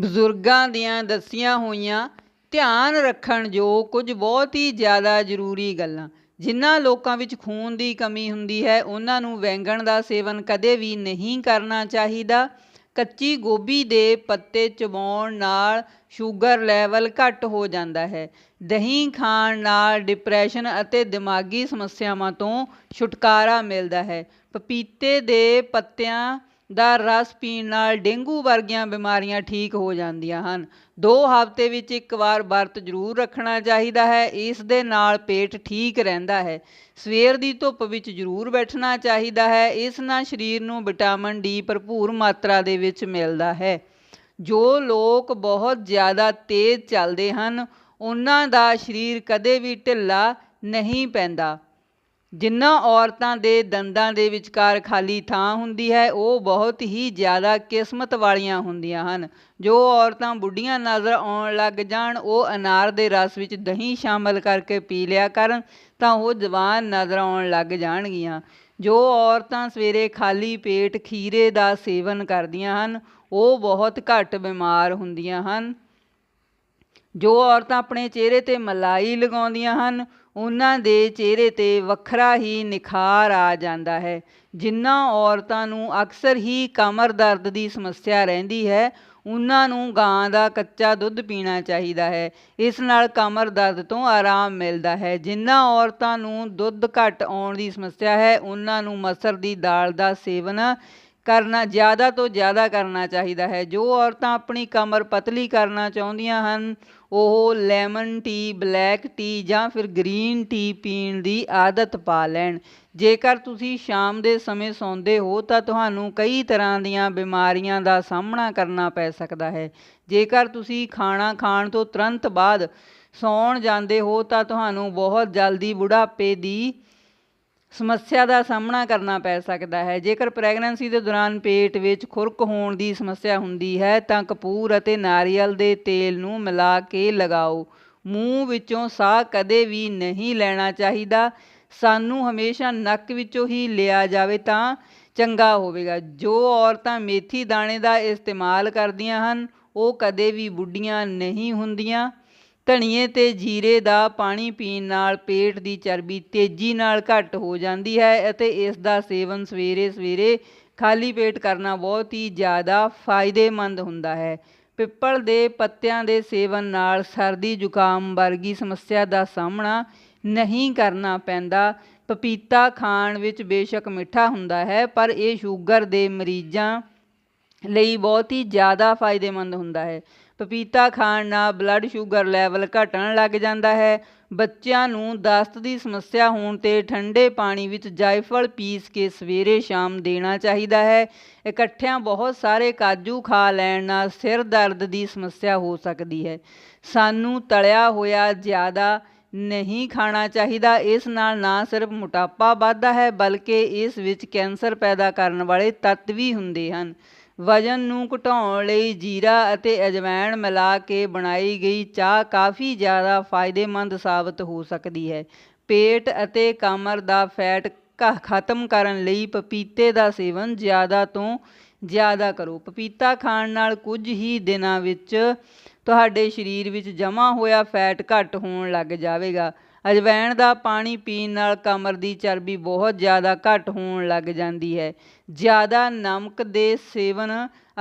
ਬਜ਼ੁਰਗਾਂ ਦੀਆਂ ਦੱਸੀਆਂ ਹੋਈਆਂ, ਧਿਆਨ ਰੱਖਣ ਜੋ ਕੁਝ ਬਹੁਤ ਹੀ ਜ਼ਿਆਦਾ ਜ਼ਰੂਰੀ ਗੱਲਾਂ। ਜਿਨ੍ਹਾਂ ਲੋਕਾਂ ਵਿੱਚ ਖੂਨ ਦੀ ਕਮੀ ਹੁੰਦੀ ਹੈ, ਉਹਨਾਂ ਨੂੰ ਵੈਂਗਣ ਦਾ ਸੇਵਨ ਕਦੇ ਵੀ ਨਹੀਂ ਕਰਨਾ ਚਾਹੀਦਾ। ਕੱਚੀ ਗੋਭੀ ਦੇ ਪੱਤੇ ਚਬਾਉਣ ਨਾਲ ਸ਼ੂਗਰ ਲੈਵਲ ਘੱਟ ਹੋ ਜਾਂਦਾ ਹੈ। ਦਹੀਂ ਖਾਣ ਨਾਲ ਡਿਪਰੈਸ਼ਨ ਅਤੇ ਦਿਮਾਗੀ ਸਮੱਸਿਆਵਾਂ ਤੋਂ ਛੁਟਕਾਰਾ ਮਿਲਦਾ ਹੈ। ਪਪੀਤੇ ਦੇ ਪੱਤਿਆਂ ਦਾ ਰਸ ਪੀਣ ਨਾਲ ਡੇਂਗੂ ਵਰਗੀਆਂ ਬਿਮਾਰੀਆਂ ਠੀਕ ਹੋ ਜਾਂਦੀਆਂ ਹਨ। ਦੋ ਹਫ਼ਤੇ ਵਿੱਚ ਇੱਕ ਵਾਰ ਵਰਤ ਜ਼ਰੂਰ ਰੱਖਣਾ ਚਾਹੀਦਾ ਹੈ। ਇਸ ਦੇ ਨਾਲ ਪੇਟ ਠੀਕ ਰਹਿੰਦਾ ਹੈ। ਸਵੇਰ ਦੀ ਧੁੱਪ ਵਿੱਚ ਜ਼ਰੂਰ ਬੈਠਣਾ ਚਾਹੀਦਾ ਹੈ। ਇਸ ਨਾਲ ਸਰੀਰ ਨੂੰ ਵਿਟਾਮਿਨ ਡੀ ਭਰਪੂਰ ਮਾਤਰਾ ਦੇ ਵਿੱਚ ਮਿਲਦਾ ਹੈ। ਜੋ ਲੋਕ ਬਹੁਤ ਜ਼ਿਆਦਾ ਤੇਜ਼ ਚੱਲਦੇ ਹਨ, ਉਹਨਾਂ ਦਾ ਸਰੀਰ ਕਦੇ ਵੀ ਢਿੱਲਾ ਨਹੀਂ ਪੈਂਦਾ। ਜਿਨ੍ਹਾਂ ਔਰਤਾਂ ਦੇ ਦੰਦਾਂ ਦੇ ਵਿਚਕਾਰ ਖਾਲੀ ਥਾਂ ਹੁੰਦੀ ਹੈ, ਉਹ ਬਹੁਤ ਹੀ ਜ਼ਿਆਦਾ ਕਿਸਮਤ ਵਾਲੀਆਂ ਹੁੰਦੀਆਂ ਹਨ। ਜੋ ਔਰਤਾਂ ਬੁੱਢੀਆਂ ਨਜ਼ਰ ਆਉਣ ਲੱਗ ਜਾਣ, ਉਹ ਅਨਾਰ ਦੇ ਰਸ ਵਿੱਚ ਦਹੀਂ ਸ਼ਾਮਲ ਕਰਕੇ ਪੀ ਲਿਆ ਕਰਨ, ਤਾਂ ਉਹ ਜਵਾਨ ਨਜ਼ਰ ਆਉਣ ਲੱਗ ਜਾਣਗੀਆਂ। ਜੋ ਔਰਤਾਂ ਸਵੇਰੇ ਖਾਲੀ ਪੇਟ ਖੀਰੇ ਦਾ ਸੇਵਨ ਕਰਦੀਆਂ ਹਨ, ਉਹ ਬਹੁਤ ਘੱਟ ਬਿਮਾਰ ਹੁੰਦੀਆਂ ਹਨ। ਜੋ ਔਰਤਾਂ ਆਪਣੇ ਚਿਹਰੇ 'ਤੇ ਮਲਾਈ ਲਗਾਉਂਦੀਆਂ ਹਨ, ਉਹਨਾਂ ਦੇ ਚਿਹਰੇ 'ਤੇ ਵੱਖਰਾ ਹੀ ਨਿਖਾਰ ਆ ਜਾਂਦਾ ਹੈ। ਜਿਨ੍ਹਾਂ ਔਰਤਾਂ ਨੂੰ ਅਕਸਰ ਹੀ ਕਮਰ ਦਰਦ ਦੀ ਸਮੱਸਿਆ ਰਹਿੰਦੀ ਹੈ, ਉਹਨਾਂ ਨੂੰ ਗਾਂ ਦਾ ਕੱਚਾ ਦੁੱਧ ਪੀਣਾ ਚਾਹੀਦਾ ਹੈ। ਇਸ ਨਾਲ ਕਮਰ ਦਰਦ ਤੋਂ ਆਰਾਮ ਮਿਲਦਾ ਹੈ। ਜਿਨ੍ਹਾਂ ਔਰਤਾਂ ਨੂੰ ਦੁੱਧ ਘੱਟ ਆਉਣ ਦੀ ਸਮੱਸਿਆ ਹੈ, ਉਹਨਾਂ ਨੂੰ ਮਸਰ ਦੀ ਦਾਲ ਦਾ ਸੇਵਨ ਕਰਨਾ, ਜ਼ਿਆਦਾ ਤੋਂ ਜ਼ਿਆਦਾ ਕਰਨਾ ਚਾਹੀਦਾ ਹੈ। ਜੋ ਔਰਤਾਂ ਆਪਣੀ ਕਮਰ ਪਤਲੀ ਕਰਨਾ ਚਾਹੁੰਦੀਆਂ ਹਨ ਉਹ ਲੈਮਨ ਟੀ, ਬਲੈਕ ਟੀ ਜਾਂ ਫਿਰ ਗ੍ਰੀਨ ਟੀ ਪੀਣ ਦੀ ਆਦਤ ਪਾ ਲੈਣ। ਜੇਕਰ ਤੁਸੀਂ ਸ਼ਾਮ ਦੇ ਸਮੇਂ ਸੌਂਦੇ ਹੋ, ਤਾਂ ਤੁਹਾਨੂੰ ਕਈ ਤਰ੍ਹਾਂ ਦੀਆਂ ਬਿਮਾਰੀਆਂ ਦਾ ਸਾਹਮਣਾ ਕਰਨਾ ਪੈ ਸਕਦਾ ਹੈ। ਜੇਕਰ ਤੁਸੀਂ ਖਾਣਾ ਖਾਣ ਤੋਂ ਤੁਰੰਤ ਬਾਅਦ ਸੌਣ ਜਾਂਦੇ ਹੋ, ਤਾਂ ਤੁਹਾਨੂੰ ਬਹੁਤ ਜਲਦੀ ਬੁਢਾਪੇ ਦੀ ਸਮੱਸਿਆ ਦਾ ਸਾਹਮਣਾ ਕਰਨਾ ਪੈ ਸਕਦਾ ਹੈ। ਜੇਕਰ ਪ੍ਰੈਗਨੈਂਸੀ ਦੇ ਦੌਰਾਨ ਪੇਟ ਵਿੱਚ ਖੁਰਕ ਹੋਣ ਦੀ ਸਮੱਸਿਆ ਹੁੰਦੀ ਹੈ, ਤਾਂ ਕਪੂਰ ਅਤੇ ਨਾਰੀਅਲ ਦੇ ਤੇਲ ਨੂੰ ਮਿਲਾ ਕੇ ਲਗਾਓ। ਮੂੰਹ ਵਿੱਚੋਂ ਸਾਹ ਕਦੇ ਵੀ ਨਹੀਂ ਲੈਣਾ ਚਾਹੀਦਾ। ਸਾਨੂੰ ਹਮੇਸ਼ਾ ਨੱਕ ਵਿੱਚੋਂ ਹੀ ਲਿਆ ਜਾਵੇ ਤਾਂ ਚੰਗਾ ਹੋਵੇਗਾ। ਜੋ ਔਰਤਾਂ ਮੇਥੀ ਦਾਣੇ ਦਾ ਇਸਤੇਮਾਲ ਕਰਦੀਆਂ ਹਨ, ਉਹ ਕਦੇ ਵੀ ਬੁੱਢੀਆਂ ਨਹੀਂ ਹੁੰਦੀਆਂ। ਧਨੀਏ ਤੇ ਜੀਰੇ ਦਾ ਪਾਣੀ ਪੀਣ ਨਾਲ ਪੇਟ ਦੀ ਚਰਬੀ ਤੇਜ਼ੀ ਨਾਲ ਘੱਟ ਹੋ ਜਾਂਦੀ ਹੈ ਅਤੇ ਇਸ ਦਾ ਸੇਵਨ ਸਵੇਰੇ ਸਵੇਰੇ ਖਾਲੀ ਪੇਟ ਕਰਨਾ ਬਹੁਤ ਹੀ ਜ਼ਿਆਦਾ ਫਾਇਦੇਮੰਦ ਹੁੰਦਾ ਹੈ। ਪਿੱਪਲ ਦੇ ਪੱਤਿਆਂ ਦੇ ਸੇਵਨ ਨਾਲ ਸਰਦੀ ਜ਼ੁਕਾਮ ਵਰਗੀ ਸਮੱਸਿਆ ਦਾ ਸਾਹਮਣਾ ਨਹੀਂ ਕਰਨਾ ਪੈਂਦਾ। ਪਪੀਤਾ ਖਾਣ ਵਿੱਚ ਬੇਸ਼ੱਕ ਮਿੱਠਾ ਹੁੰਦਾ ਹੈ, ਪਰ ਇਹ ਸ਼ੂਗਰ ਦੇ ਮਰੀਜ਼ਾਂ ਲਈ ਬਹੁਤ ਹੀ ਜ਼ਿਆਦਾ ਫਾਇਦੇਮੰਦ ਹੁੰਦਾ ਹੈ। ਪਪੀਤਾ ਖਾਣ ਨਾਲ ਬਲੱਡ ਸ਼ੂਗਰ ਲੈਵਲ ਘਟਣ ਲੱਗ ਜਾਂਦਾ ਹੈ। ਬੱਚਿਆਂ ਨੂੰ ਦਸਤ ਦੀ ਸਮੱਸਿਆ ਹੋਣ 'ਤੇ ਠੰਡੇ ਪਾਣੀ ਵਿੱਚ ਜਾਇਫਲ ਪੀਸ ਕੇ ਸਵੇਰੇ ਸ਼ਾਮ ਦੇਣਾ ਚਾਹੀਦਾ ਹੈ। ਇਕੱਠਿਆਂ ਬਹੁਤ ਸਾਰੇ ਕਾਜੂ ਖਾ ਲੈਣ ਨਾਲ ਸਿਰ ਦਰਦ ਦੀ ਸਮੱਸਿਆ ਹੋ ਸਕਦੀ ਹੈ। ਸਾਨੂੰ ਤਲਿਆ ਹੋਇਆ ਜ਼ਿਆਦਾ ਨਹੀਂ ਖਾਣਾ ਚਾਹੀਦਾ। ਇਸ ਨਾਲ ਨਾ ਸਿਰਫ ਮੋਟਾਪਾ ਵੱਧਦਾ ਹੈ, ਬਲਕਿ ਇਸ ਵਿੱਚ ਕੈਂਸਰ ਪੈਦਾ ਕਰਨ ਵਾਲੇ ਤੱਤ ਵੀ ਹੁੰਦੇ ਹਨ। ਵਜ਼ਨ ਨੂੰ ਘਟਾਉਣ ਲਈ ਜੀਰਾ ਅਤੇ ਅਜਵਾਇਣ ਮਿਲਾ ਕੇ ਬਣਾਈ ਗਈ ਚਾਹ ਕਾਫੀ ਜ਼ਿਆਦਾ ਫਾਇਦੇਮੰਦ ਸਾਬਤ ਹੋ ਸਕਦੀ ਹੈ। ਪੇਟ ਅਤੇ ਕਮਰ ਦਾ ਫੈਟ ਖਤਮ ਕਰਨ ਲਈ ਪਪੀਤੇ ਦਾ ਸੇਵਨ ਜ਼ਿਆਦਾ ਤੋਂ ਜ਼ਿਆਦਾ ਕਰੋ। ਪਪੀਤਾ ਖਾਣ ਨਾਲ ਕੁਝ ਹੀ ਦਿਨਾਂ ਵਿੱਚ ਤੁਹਾਡੇ ਸਰੀਰ ਵਿੱਚ ਜਮ੍ਹਾਂ ਹੋਇਆ ਫੈਟ ਘੱਟ ਹੋਣ ਲੱਗ ਜਾਵੇਗਾ। ਅਜਵਾਇਣ ਦਾ ਪਾਣੀ ਪੀਣ ਨਾਲ ਕਮਰ ਦੀ ਚਰਬੀ ਬਹੁਤ ਜ਼ਿਆਦਾ ਘੱਟ ਹੋਣ ਲੱਗ ਜਾਂਦੀ ਹੈ। ਜ਼ਿਆਦਾ ਨਮਕ ਦੇ ਸੇਵਨ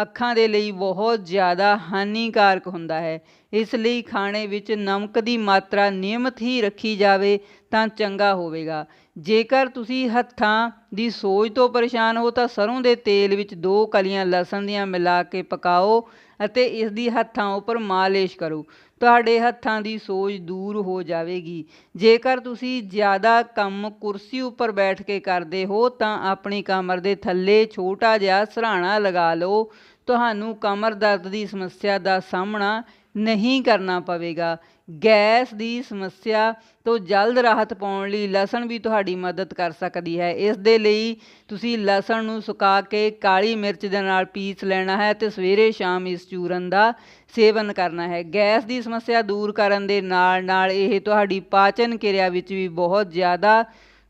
ਅੱਖਾਂ ਦੇ ਲਈ ਬਹੁਤ ਜ਼ਿਆਦਾ ਹਾਨੀਕਾਰਕ ਹੁੰਦਾ ਹੈ। ਇਸ ਲਈ ਖਾਣੇ ਵਿੱਚ ਨਮਕ ਦੀ ਮਾਤਰਾ ਨਿਯਮਤ ਹੀ ਰੱਖੀ ਜਾਵੇ ਤਾਂ ਚੰਗਾ ਹੋਵੇਗਾ। ਜੇਕਰ ਤੁਸੀਂ ਹੱਥਾਂ ਦੀ ਸੋਜ ਤੋਂ ਪਰੇਸ਼ਾਨ ਹੋ ਤਾਂ ਸਰੋਂ ਦੇ ਤੇਲ ਵਿੱਚ ਦੋ ਕਲੀਆਂ ਲਸਣ ਦੀਆਂ ਮਿਲਾ ਕੇ ਪਕਾਓ ਅਤੇ ਇਸ ਦੀ ਹੱਥਾਂ ਉੱਪਰ ਮਾਲਿਸ਼ ਕਰੋ। ਤੁਹਾਡੇ ਹੱਥਾਂ ਦੀ ਸੋਜ ਦੂਰ ਹੋ ਜਾਵੇਗੀ। ਜੇਕਰ ਤੁਸੀਂ ਜ਼ਿਆਦਾ ਕੰਮ ਕੁਰਸੀ ਉੱਪਰ ਬੈਠ ਕੇ ਕਰਦੇ ਹੋ, ਤਾਂ ਆਪਣੀ ਕਮਰ ਦੇ ਥੱਲੇ ਛੋਟਾ ਜਿਹਾ ਸਰਾਣਾ ਲਗਾ ਲਓ। ਤੁਹਾਨੂੰ ਕਮਰ ਦਰਦ ਦੀ ਸਮੱਸਿਆ ਦਾ ਸਾਹਮਣਾ ਨਹੀਂ ਕਰਨਾ ਪਵੇਗਾ। ਗੈਸ ਦੀ ਸਮੱਸਿਆ ਤੋਂ ਜਲਦ ਰਾਹਤ ਪਾਉਣ ਲਈ ਲਸਣ ਵੀ ਤੁਹਾਡੀ ਮਦਦ ਕਰ ਸਕਦੀ ਹੈ। ਇਸ ਦੇ ਲਈ ਤੁਸੀਂ ਲਸਣ ਨੂੰ ਸੁਕਾ ਕੇ ਕਾਲੀ ਮਿਰਚ ਦੇ ਨਾਲ ਪੀਸ ਲੈਣਾ ਹੈ ਤੇ ਸਵੇਰੇ ਸ਼ਾਮ ਇਸ ਚੂਰਨ ਦਾ ਸੇਵਨ ਕਰਨਾ ਹੈ। ਗੈਸ ਦੀ ਸਮੱਸਿਆ ਦੂਰ ਕਰਨ ਦੇ ਨਾਲ ਨਾਲ ਇਹ ਤੁਹਾਡੀ ਪਾਚਨ ਕਿਰਿਆ ਵਿੱਚ ਵੀ ਬਹੁਤ ਜ਼ਿਆਦਾ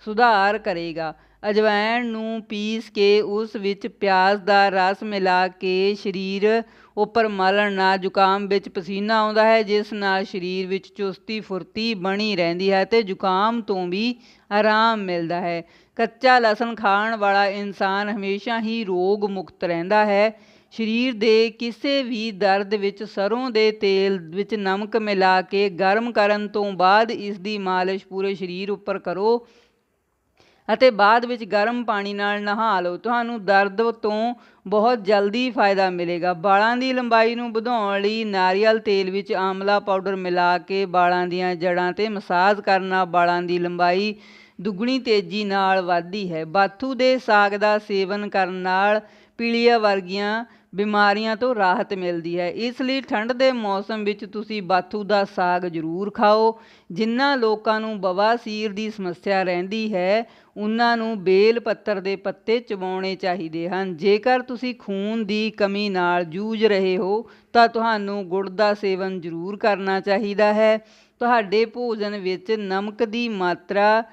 ਸੁਧਾਰ ਕਰੇਗਾ। ਅਜਵਾਇਣ ਨੂੰ ਪੀਸ ਕੇ ਉਸ ਵਿੱਚ ਪਿਆਜ਼ ਦਾ ਰਸ ਮਿਲਾ ਕੇ ਸਰੀਰ ਉੱਪਰ ਮਲਣ ਨਾਲ ਜ਼ੁਕਾਮ ਵਿੱਚ ਪਸੀਨਾ ਆਉਂਦਾ ਹੈ, ਜਿਸ ਨਾਲ ਸਰੀਰ ਵਿੱਚ ਚੁਸਤੀ ਫੁਰਤੀ ਬਣੀ ਰਹਿੰਦੀ ਹੈ ਤੇ ਜ਼ੁਕਾਮ ਤੋਂ ਵੀ ਆਰਾਮ ਮਿਲਦਾ ਹੈ। ਕੱਚਾ ਲਸਣ ਖਾਣ ਵਾਲਾ ਇਨਸਾਨ ਹਮੇਸ਼ਾ ਹੀ ਰੋਗ ਮੁਕਤ ਰਹਿੰਦਾ ਹੈ। ਸਰੀਰ ਦੇ ਕਿਸੇ ਵੀ ਦਰਦ ਵਿੱਚ ਸਰੋਂ ਦੇ ਤੇਲ ਵਿੱਚ ਨਮਕ ਮਿਲਾ ਕੇ ਗਰਮ ਕਰਨ ਤੋਂ ਬਾਅਦ ਇਸ ਦੀ ਮਾਲਿਸ਼ ਪੂਰੇ ਸਰੀਰ ਉੱਪਰ ਕਰੋ। ਅਤੇ ਬਾਅਦ ਵਿੱਚ ਗਰਮ ਪਾਣੀ ਨਾਲ ਨਹਾ ਲਓ। ਤੁਹਾਨੂੰ ਦਰਦ ਤੋਂ ਬਹੁਤ ਜਲਦੀ ਫਾਇਦਾ ਮਿਲੇਗਾ। ਵਾਲਾਂ ਦੀ ਲੰਬਾਈ ਨੂੰ ਵਧਾਉਣ ਲਈ ਨਾਰੀਅਲ ਤੇਲ ਵਿੱਚ ਆਮਲਾ ਪਾਊਡਰ ਮਿਲਾ ਕੇ ਵਾਲਾਂ ਦੀਆਂ ਜੜ੍ਹਾਂ ਤੇ ਮਸਾਜ ਕਰਨਾ ਵਾਲਾਂ ਦੀ ਲੰਬਾਈ ਦੁੱਗਣੀ ਤੇਜ਼ੀ ਨਾਲ ਵੱਧਦੀ ਹੈ। ਬਾਥੂ ਦੇ ਸਾਗ ਦਾ ਸੇਵਨ ਕਰਨ ਨਾਲ ਪੀਲੀਆ ਵਰਗੀਆਂ ਬਿਮਾਰੀਆਂ ਤੋਂ ਰਾਹਤ ਮਿਲਦੀ ਹੈ। ਇਸ ਲਈ ਠੰਡ ਦੇ ਮੌਸਮ ਵਿੱਚ ਤੁਸੀਂ ਬਾਥੂ ਦਾ ਸਾਗ ਜ਼ਰੂਰ ਖਾਓ। ਜਿਨ੍ਹਾਂ ਲੋਕਾਂ ਨੂੰ ਬਵਾਸੀਰ ਦੀ ਸਮੱਸਿਆ ਰਹਿੰਦੀ ਹੈ, ਉਹਨਾਂ ਨੂੰ ਬੇਲ ਪੱਤਰ ਦੇ ਪੱਤੇ ਚਬਾਉਣੇ ਚਾਹੀਦੇ ਹਨ। ਜੇਕਰ ਤੁਸੀਂ ਖੂਨ ਦੀ ਕਮੀ ਨਾਲ ਜੂਝ ਰਹੇ ਹੋ, ਤਾਂ ਤੁਹਾਨੂੰ ਗੁੜ ਦਾ ਸੇਵਨ ਜ਼ਰੂਰ ਕਰਨਾ ਚਾਹੀਦਾ ਹੈ। ਤੁਹਾਡੇ ਭੋਜਨ ਵਿੱਚ ਨਮਕ ਦੀ ਮਾਤਰਾ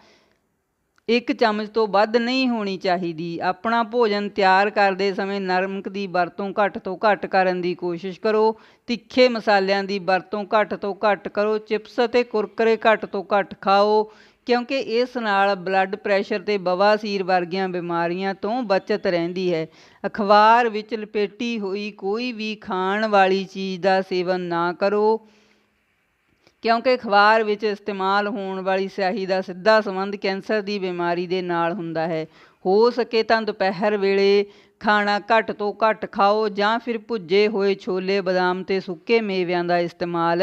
ਇੱਕ ਚਮਚ ਤੋਂ ਵੱਧ ਨਹੀਂ ਹੋਣੀ ਚਾਹੀਦੀ। ਆਪਣਾ ਭੋਜਨ ਤਿਆਰ ਕਰਦੇ ਸਮੇਂ ਨਮਕ ਦੀ ਵਰਤੋਂ ਘੱਟ ਤੋਂ ਘੱਟ ਕਰਨ ਦੀ ਕੋਸ਼ਿਸ਼ ਕਰੋ। ਤਿੱਖੇ ਮਸਾਲਿਆਂ ਦੀ ਵਰਤੋਂ ਘੱਟ ਤੋਂ ਘੱਟ ਕਰੋ। ਚਿਪਸ ਅਤੇ ਕੁਰਕਰੇ ਘੱਟ ਤੋਂ ਘੱਟ ਖਾਓ, ਕਿਉਂਕਿ ਇਸ ਨਾਲ ਬਲੱਡ ਪ੍ਰੈਸ਼ਰ ਤੇ ਬਵਾਸੀਰ ਵਰਗੀਆਂ ਬਿਮਾਰੀਆਂ ਤੋਂ ਬਚਤ ਰਹਿੰਦੀ ਹੈ। ਅਖਬਾਰ ਵਿੱਚ ਲਪੇਟੀ ਹੋਈ ਕੋਈ ਵੀ ਖਾਣ ਵਾਲੀ ਚੀਜ਼ ਦਾ ਸੇਵਨ ਨਾ ਕਰੋ। ਕਿਉਂਕਿ ਅਖਬਾਰ ਵਿੱਚ ਇਸਤੇਮਾਲ ਹੋਣ ਵਾਲੀ ਸਿਆਹੀ ਦਾ ਸਿੱਧਾ ਸੰਬੰਧ ਕੈਂਸਰ ਦੀ ਬਿਮਾਰੀ ਦੇ ਨਾਲ ਹੁੰਦਾ ਹੈ। ਹੋ ਸਕੇ ਤਾਂ ਦੁਪਹਿਰ ਵੇਲੇ ਖਾਣਾ ਘੱਟ ਤੋਂ ਘੱਟ ਖਾਓ ਜਾਂ ਫਿਰ ਭੁੱਜੇ ਹੋਏ ਛੋਲੇ ਬਦਾਮ ਤੇ ਸੁੱਕੇ ਮੇਵਿਆਂ ਦਾ ਇਸਤੇਮਾਲ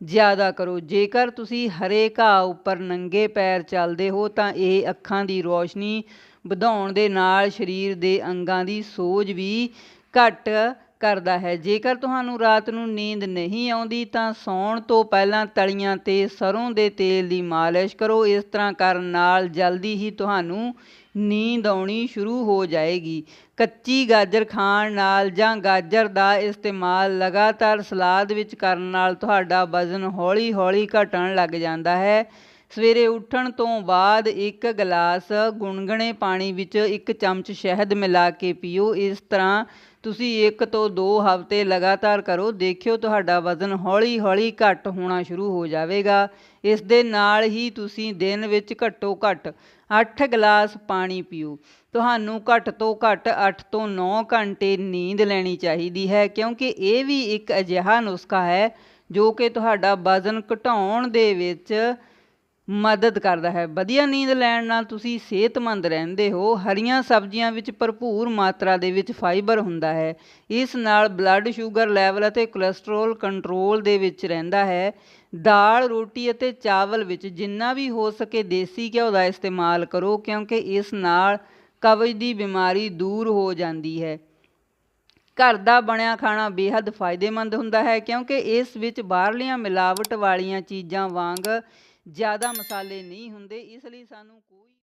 ਜ਼ਿਆਦਾ ਕਰੋ। ਜੇਕਰ ਤੁਸੀਂ ਹਰੇ ਘਾਹ ਉੱਪਰ ਨੰਗੇ ਪੈਰ ਚੱਲਦੇ ਹੋ ਤਾਂ ਇਹ ਅੱਖਾਂ ਦੀ ਰੋਸ਼ਨੀ ਵਧਾਉਣ ਦੇ ਨਾਲ ਸਰੀਰ ਦੇ ਅੰਗਾਂ ਦੀ ਸੋਜ ਵੀ ਘੱਟ ਕਰਦਾ ਹੈ। ਜੇਕਰ ਤੁਹਾਨੂੰ ਰਾਤ ਨੂੰ ਨੀਂਦ ਨਹੀਂ ਆਉਂਦੀ, ਤਾਂ ਸੌਣ ਤੋਂ ਪਹਿਲਾਂ ਤਲੀਆਂ ਤੇ ਸਰੋਂ ਦੇ ਤੇਲ ਦੀ ਮਾਲਿਸ਼ ਕਰੋ। ਇਸ ਤਰ੍ਹਾਂ ਕਰਨ ਨਾਲ ਜਲਦੀ ਹੀ ਤੁਹਾਨੂੰ ਨੀਂਦ ਆਉਣੀ ਸ਼ੁਰੂ ਹੋ ਜਾਏਗੀ। ਕੱਚੀ ਗਾਜਰ ਖਾਣ ਨਾਲ ਜਾਂ ਗਾਜਰ ਦਾ ਇਸਤੇਮਾਲ ਲਗਾਤਾਰ ਸਲਾਦ ਵਿੱਚ ਕਰਨ ਨਾਲ ਤੁਹਾਡਾ ਵਜ਼ਨ ਹੌਲੀ-ਹੌਲੀ ਘਟਣ ਲੱਗ ਜਾਂਦਾ ਹੈ। ਸਵੇਰੇ ਉੱਠਣ ਤੋਂ ਬਾਅਦ ਇੱਕ ਗਲਾਸ ਗੁਨਗੁਣੇ ਪਾਣੀ ਵਿੱਚ ਇੱਕ ਚਮਚ ਸ਼ਹਿਦ ਮਿਲਾ ਕੇ ਪੀਓ। ਇਸ ਤਰ੍ਹਾਂ ਤੁਸੀਂ ਇੱਕ ਤੋਂ ਦੋ ਹਫ਼ਤੇ ਲਗਾਤਾਰ ਕਰੋ, ਦੇਖਿਓ ਤੁਹਾਡਾ ਵਜ਼ਨ ਹੌਲੀ-ਹੌਲੀ ਘੱਟ ਹੋਣਾ ਸ਼ੁਰੂ ਹੋ ਜਾਵੇਗਾ। ਇਸ ਦੇ ਨਾਲ ਹੀ ਤੁਸੀਂ ਦਿਨ ਵਿੱਚ ਘੱਟੋ ਘੱਟ 8 ਗਲਾਸ ਪਾਣੀ ਪੀਓ। ਤੁਹਾਨੂੰ ਘੱਟ ਤੋਂ ਘੱਟ 8 ਤੋਂ 9 ਘੰਟੇ ਨੀਂਦ ਲੈਣੀ ਚਾਹੀਦੀ ਹੈ, ਕਿਉਂਕਿ ਇਹ ਵੀ ਇੱਕ ਅਜਿਹਾ ਨੁਸਖਾ ਹੈ ਜੋ ਕਿ ਤੁਹਾਡਾ ਵਜ਼ਨ ਘਟਾਉਣ ਦੇ ਵਿੱਚ ਮਦਦ ਕਰਦਾ ਹੈ। ਵਧੀਆ ਨੀਂਦ ਲੈਣ ਨਾਲ ਤੁਸੀਂ ਸਿਹਤਮੰਦ ਰਹਿੰਦੇ ਹੋ। ਹਰੀਆਂ ਸਬਜ਼ੀਆਂ ਵਿੱਚ ਭਰਪੂਰ ਮਾਤਰਾ ਦੇ ਵਿੱਚ ਫਾਈਬਰ ਹੁੰਦਾ ਹੈ। ਇਸ ਨਾਲ ਬਲੱਡ ਸ਼ੂਗਰ ਲੈਵਲ ਅਤੇ ਕੋਲੇਸਟ੍ਰੋਲ ਕੰਟਰੋਲ ਦੇ ਵਿੱਚ ਰਹਿੰਦਾ ਹੈ। ਦਾਲ, ਰੋਟੀ ਅਤੇ ਚਾਵਲ ਵਿੱਚ ਜਿੰਨਾ ਵੀ ਹੋ ਸਕੇ ਦੇਸੀ ਘਿਓ ਦਾ ਇਸਤੇਮਾਲ ਕਰੋ ਕਿਉਂਕਿ ਇਸ ਨਾਲ ਕਬਜ਼ ਦੀ ਬਿਮਾਰੀ ਦੂਰ ਹੋ ਜਾਂਦੀ ਹੈ। ਘਰ ਦਾ ਬਣਿਆ ਖਾਣਾ ਬੇहद ਫਾਇਦੇਮੰਦ ਹੁੰਦਾ ਹੈ ਕਿਉਂਕਿ ਇਸ ਵਿੱਚ ਬਾਹਰਲੀਆਂ ਮਿਲਾਵਟ ਵਾਲੀਆਂ ਚੀਜ਼ਾਂ ਵਾਂਗ ਜ਼ਿਆਦਾ ਮਸਾਲੇ ਨਹੀਂ ਹੁੰਦੇ ਇਸ ਲਈ ਸਾਨੂੰ ਕੋਈ